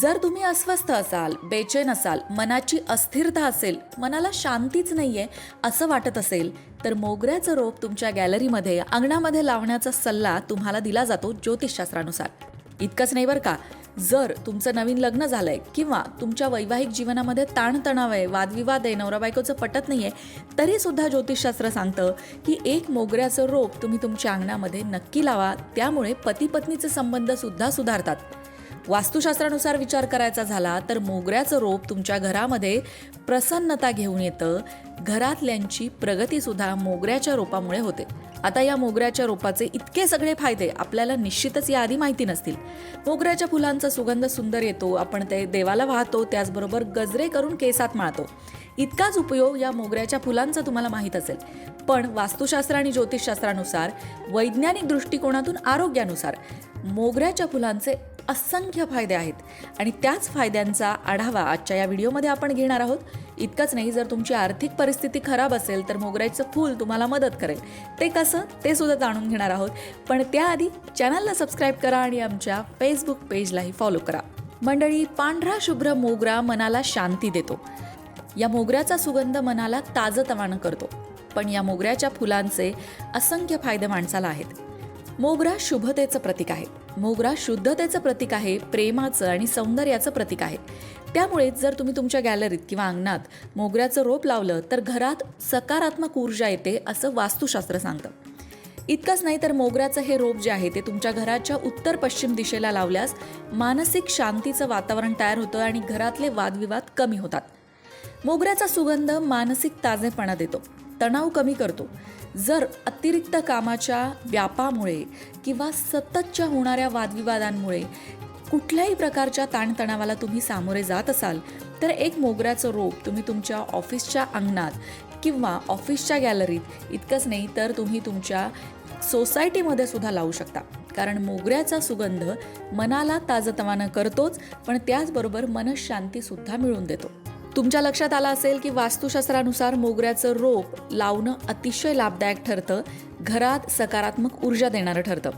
जर तुम्ही अस्वस्थ असाल बेचैन असाल मनाची अस्थिरता असेल मनाला शांतीच नाहीये असं वाटत असेल तर मोगऱ्याचं रोप तुमच्या गॅलरीमध्ये अंगणामध्ये लावण्याचा सल्ला तुम्हाला दिला जातो ज्योतिषशास्त्रानुसार. इतकंच नाही बरं का? जर तुमचं नवीन लग्न झालंय किंवा तुमच्या वैवाहिक जीवनामध्ये ताणतणाव आहे वादविवाद आहे नवरा बायकोचं पटत नाहीये तरी सुद्धा ज्योतिषशास्त्र सांगतं की एक मोगऱ्याचं रोप तुम्ही तुमच्या अंगणामध्ये नक्की लावा. त्यामुळे पती पत्नीचे संबंध सुद्धा सुधारतात. वास्तुशास्त्रानुसार विचार करायचा झाला तर मोगऱ्याचं रोप तुमच्या घरामध्ये प्रसन्नता घेऊन येतं. घरातल्यांची प्रगतीसुद्धा मोगऱ्याच्या रोपामुळे होते. आता या मोगऱ्याच्या रोपाचे इतके सगळे फायदे आपल्याला निश्चितच याआधी माहिती नसतील. मोगऱ्याच्या फुलांचा सुगंध सुंदर येतो. आपण ते देवाला वाहतो. त्याचबरोबर गजरे करून केसात माळतो. इतकाच उपयोग या मोगऱ्याच्या फुलांचा तुम्हाला माहीत असेल. पण वास्तुशास्त्र आणि ज्योतिषशास्त्रानुसार वैज्ञानिक दृष्टिकोनातून आरोग्यानुसार मोगऱ्याच्या फुलांचे असंख्य फायदे आहेत. आणि त्याच फायद्यांचा आढावा आजच्या या व्हिडिओमध्ये आपण घेणार आहोत. इतकंच नाही जर तुमची आर्थिक परिस्थिती खराब असेल तर मोगऱ्याचं फूल तुम्हाला मदत करेल. ते कसं ते सुद्धा जाणून घेणार आहोत. पण त्याआधी चॅनलला सबस्क्राईब करा आणि आमच्या फेसबुक पेजलाही फॉलो करा. मंडळी पांढरा शुभ्र मोगरा मनाला शांती देतो. या मोगऱ्याचा सुगंध मनाला ताजतवानं करतो. पण या मोगऱ्याच्या फुलांचे असंख्य फायदे माणसाला आहेत. मोगरा शुभतेचं प्रतीक आहे. मोगरा शुद्धतेचं प्रतीक आहे प्रेमाचं आणि सौंदर्याचं प्रतीक आहे. त्यामुळे जर तुम्ही तुमच्या गॅलरीत किंवा अंगणात मोगऱ्याचं रोप लावलं तर घरात सकारात्मक ऊर्जा येते असं वास्तुशास्त्र सांगतं. इतकंच नाही तर मोगऱ्याचं हे रोप जे आहे ते तुमच्या घराच्या उत्तर पश्चिम दिशेला लावल्यास मानसिक शांतीचं वातावरण तयार होतं आणि घरातले वादविवाद कमी होतात. मोगऱ्याचा सुगंध मानसिक ताजेपणा देतो. तणाव कमी करतो. जर अतिरिक्त कामाच्या व्यापामुळे किंवा सततच्या होणाऱ्या वादविवादांमुळे कुठल्याही प्रकारच्या ताणतणावाला तुम्ही सामोरे जात असाल तर एक मोगऱ्याचं रोप तुम्ही तुमच्या ऑफिसच्या अंगणात किंवा ऑफिसच्या गॅलरीत इतकंच नाही तर तुम्ही तुमच्या सोसायटीमध्ये सुद्धा लावू शकता. कारण मोगऱ्याचा सुगंध मनाला ताजतवानं करतोच पण त्याचबरोबर मनशांतीसुद्धा मिळवून देतो. तुमच्या लक्षात आलं असेल की वास्तुशास्त्रानुसार मोगऱ्याचं रोप लावणं अतिशय लाभदायक ठरतं घरात सकारात्मक ऊर्जा देणारं ठरतं.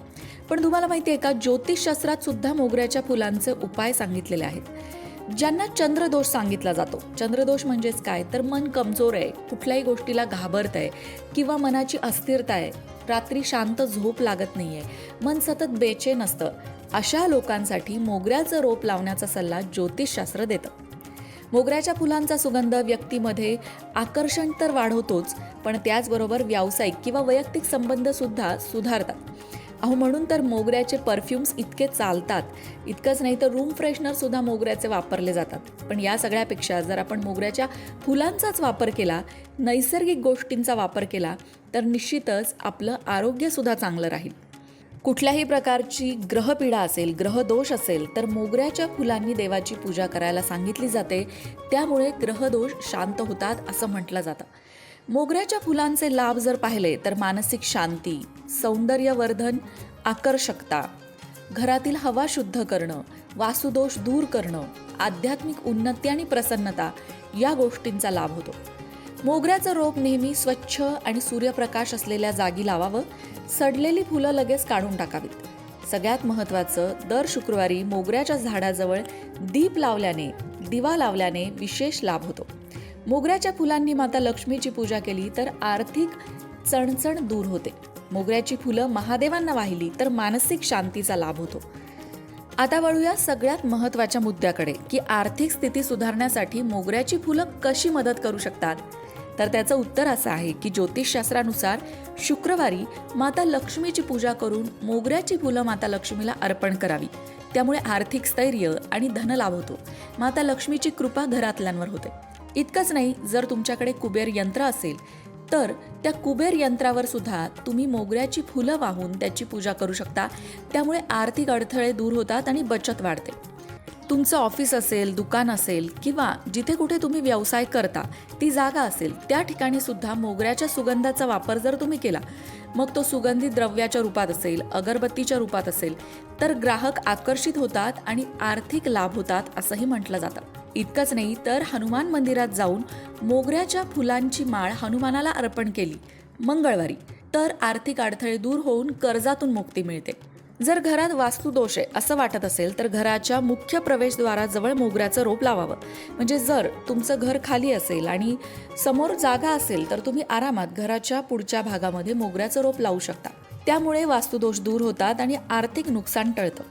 पण तुम्हाला माहिती आहे का ज्योतिषशास्त्रात सुद्धा मोगऱ्याच्या फुलांचे उपाय सांगितलेले आहेत. ज्यांना चंद्रदोष सांगितला जातो. चंद्रदोष म्हणजेच काय? तर मन कमजोर आहे कुठल्याही गोष्टीला घाबरत आहे किंवा मनाची अस्थिरता आहे रात्री शांत झोप लागत नाही आहे मन सतत बेचेन असतं. अशा लोकांसाठी मोगऱ्याचं रोप लावण्याचा सल्ला ज्योतिषशास्त्र देतं. मोगऱ्याच्या फुलांचा सुगंध व्यक्तीमध्ये आकर्षण तर वाढवतोच पण त्याचबरोबर व्यावसायिक किंवा वैयक्तिक संबंधसुद्धा सुधारतात. अहो म्हणून तर मोगऱ्याचे परफ्युम्स इतके चालतात. इतकंच नाही तर रूम फ्रेशनरसुद्धा मोगऱ्याचे वापरले जातात. पण या सगळ्यापेक्षा जर आपण मोगऱ्याच्या फुलांचाच वापर केला नैसर्गिक गोष्टींचा वापर केला तर निश्चितच आपलं आरोग्यसुद्धा चांगलं राहील. कुठल्याही प्रकारची ग्रहपीडा असेल ग्रहदोष असेल तर मोगऱ्याच्या फुलांनी देवाची पूजा करायला सांगितली जाते. त्यामुळे ग्रहदोष शांत होतात असं म्हटलं जातं. मोगऱ्याच्या फुलांचे लाभ जर पाहिले तर मानसिक शांती सौंदर्यवर्धन आकर्षकता घरातील हवा शुद्ध करणं वासुदोष दूर करणं आध्यात्मिक उन्नती आणि प्रसन्नता या गोष्टींचा लाभ होतो. मोगऱ्याचं रोप नेहमी स्वच्छ आणि सूर्यप्रकाश असलेल्या जागी लावावं सडलेली फुलं लगेच काढून टाकावीत. सगळ्यात महत्त्वाचं दर शुक्रवारी मोगऱ्याच्या झाडाजवळ दीप लावल्याने दिवा लावल्याने विशेष लाभ होतो. मोगऱ्याच्या फुलांनी माता लक्ष्मीची पूजा केली तर आर्थिक चणचण दूर होते. मोगऱ्याची फुलं महादेवांना वाहिली तर मानसिक शांतीचा लाभ होतो. आता वळूया सगळ्यात महत्त्वाच्या मुद्द्याकडे की आर्थिक स्थिती सुधारण्यासाठी मोगऱ्याची फुलं कशी मदत करू शकतात? तर त्याचं उत्तर असं आहे की ज्योतिषशास्त्रानुसार शुक्रवारी माता लक्ष्मीची पूजा करून मोगऱ्याची फुलं माता लक्ष्मीला अर्पण करावी. त्यामुळे आर्थिक स्थैर्य आणि धनलाभ होतो. माता लक्ष्मीची कृपा घरातल्यांवर होते. इतकंच नाही जर तुमच्याकडे कुबेर यंत्र असेल तर त्या कुबेर यंत्रावर सुद्धा तुम्ही मोगऱ्याची फुलं वाहून त्याची पूजा करू शकता. त्यामुळे आर्थिक अडथळे दूर होतात आणि बचत वाढते. तुमचं ऑफिस असेल दुकान असेल किंवा जिथे कुठे तुम्ही व्यवसाय करता ती जागा असेल त्या ठिकाणी सुद्धा मोगऱ्याच्या सुगंधाचा वापर जर तुम्ही केला मग तो सुगंधित द्रव्याच्या रूपात असेल अगरबत्तीच्या रूपात असेल तर ग्राहक आकर्षित होतात आणि आर्थिक लाभ होतात असंही म्हटलं जातं. इतकंच नाही तर हनुमान मंदिरात जाऊन मोगऱ्याच्या फुलांची माळ हनुमानाला अर्पण केली मंगळवारी. तर आर्थिक अडथळे दूर होऊन कर्जातून मुक्ती मिळते. जर घरात वास्तुदोष आहे असं वाटत असेल तर घराच्या मुख्य प्रवेशद्वाराजवळ मोगऱ्याचं रोप लावावं. म्हणजे जर तुमचं घर खाली असेल आणि समोर जागा असेल तर तुम्ही आरामात घराच्या पुढच्या भागामध्ये मोगऱ्याचं रोप लावू शकता. त्यामुळे वास्तुदोष दूर होतात आणि आर्थिक नुकसान टळतं.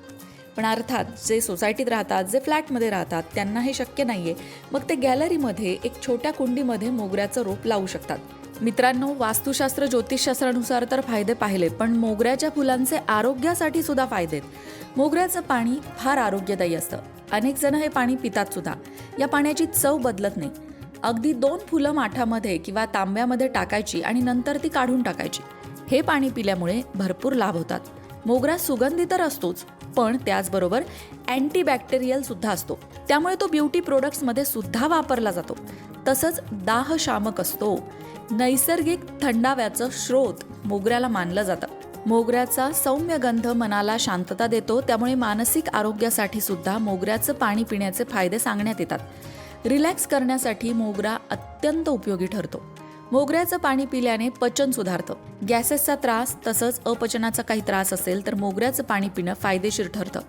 पण अर्थात जे सोसायटीत राहतात जे फ्लॅटमध्ये राहतात त्यांना हे शक्य नाही आहे मग ते गॅलरीमध्ये एक छोट्या कुंडीमध्ये मोगऱ्याचं रोप लावू शकतात. मित्रांनो वास्तुशास्त्र ज्योतिषशास्त्रानुसार तर फायदे पाहिले पण मोगऱ्याच्या फुलांचे आरोग्यासाठी सुद्धा फायदे मोगऱ्याचं पाणी फार आरोग्यदायी असतं. अनेक जण हे पाणी पितात सुद्धा. या पाण्याची चव बदलत नाही. अगदी दोन फुलं माठामध्ये किंवा तांब्यामध्ये टाकायची आणि नंतर ती काढून टाकायची. हे पाणी पिल्यामुळे भरपूर लाभ होतात. मोगरा सुगंधी तर असतोच पण त्याचबरोबर अँटीबॅक्टेरियल सुद्धा असतो. त्यामुळे तो ब्युटी प्रोडक्ट्समध्ये सुद्धा वापरला जातो. तसंच दाहशामक असतो. नैसर्गिक थंडाव्याचं स्रोत मोगऱ्याला मानलं जातं. मोगऱ्याचा सौम्य गंध मनाला शांतता देतो. त्यामुळे मानसिक आरोग्यासाठी सुद्धा मोगऱ्याचं पाणी पिण्याचे फायदे सांगण्यात येतात. रिलॅक्स करण्यासाठी मोगरा अत्यंत उपयोगी ठरतो. मोगऱ्याचं पाणी पिल्याने पचन सुधारतं. गॅसेसचा त्रास तसंच अपचनाचा काही त्रास असेल तर मोगऱ्याचं पाणी पिणं फायदेशीर ठरतं.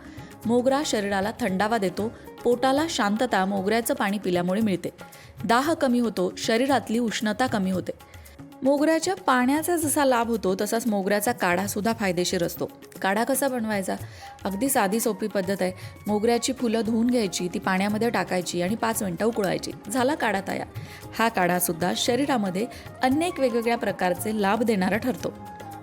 मोगरा शरीराला थंडावा देतो पोटाला शांतता मोगऱ्याचं पाणी पिल्यामुळे मिळते. दाह कमी होतो शरीरातली उष्णता कमी होते. मोगऱ्याच्या पाण्याचा जसा लाभ होतो तसाच मोगऱ्याचा काढा सुद्धा फायदेशीर असतो. काढा कसा बनवायचा? अगदी साधी सोपी पद्धत आहे. मोगऱ्याची फुलं धुवून घ्यायची ती पाण्यामध्ये टाकायची आणि पाच मिनटं उकळवायची झाला काढा तयार. हा काढासुद्धा शरीरामध्ये अनेक वेगवेगळ्या प्रकारचे लाभ देणारा ठरतो.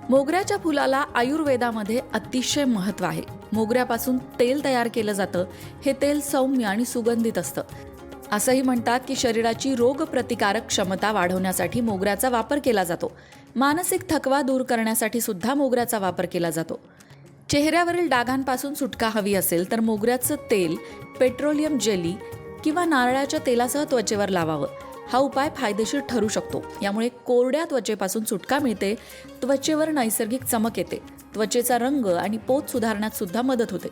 मोगऱ्याच्या फुलाला आयुर्वेदामध्ये अतिशय महत्त्व आहे. मोगऱ्यापासून तेल तयार केलं जातं. हे तेल सौम्य आणि सुगंधित असतं. असंही म्हणतात की शरीराची रोगप्रतिकारक क्षमता वाढवण्यासाठी मोगऱ्याचा वापर केला जातो. मानसिक थकवा दूर करण्यासाठी सुद्धा मोगऱ्याचा वापर केला जातो. चेहऱ्यावरील डागांपासून सुटका हवी असेल तर मोगऱ्याचं तेल पेट्रोलियम जेली किंवा नारळाच्या तेलासह त्वचेवर लावावं. हा उपाय फायदेशीर ठरू शकतो. यामुळे कोरड्या त्वचेपासून सुटका मिळते त्वचेवर नैसर्गिक चमक येते. त्वचेचा रंग आणि पोत सुधारण्यात सुद्धा मदत होते.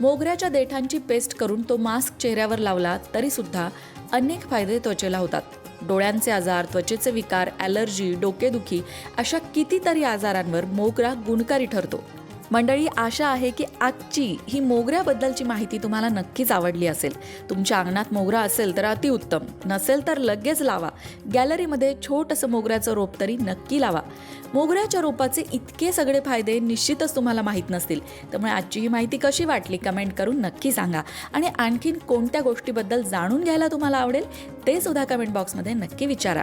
मोगऱ्याच्या देठांची पेस्ट करून तो मास्क चेहऱ्यावर लावला तरी सुद्धा अनेक फायदे त्वचेला होतात. डोळ्यांचे आजार त्वचेचे विकार ॲलर्जी डोकेदुखी अशा कितीतरी आजारांवर मोगरा गुणकारी ठरतो. मंडळी आशा आहे की आजची ही मोगऱ्याबद्दलची माहिती तुम्हाला नक्कीच आवडली असेल. तुमच्या अंगणात मोगरा असेल तर अतिउत्तम नसेल तर लगेच लावा. गॅलरीमध्ये छोटंसं मोगऱ्याचं रोप तरी नक्की लावा. मोगऱ्याच्या रोपाचे इतके सगळे फायदे निश्चितच तुम्हाला माहीत नसतील. त्यामुळे आजची ही माहिती कशी वाटली कमेंट करून नक्की सांगा. आणि आणखीन कोणत्या गोष्टीबद्दल जाणून घ्यायला तुम्हाला आवडेल ते सुद्धा कमेंट बॉक्समध्ये नक्की विचारा.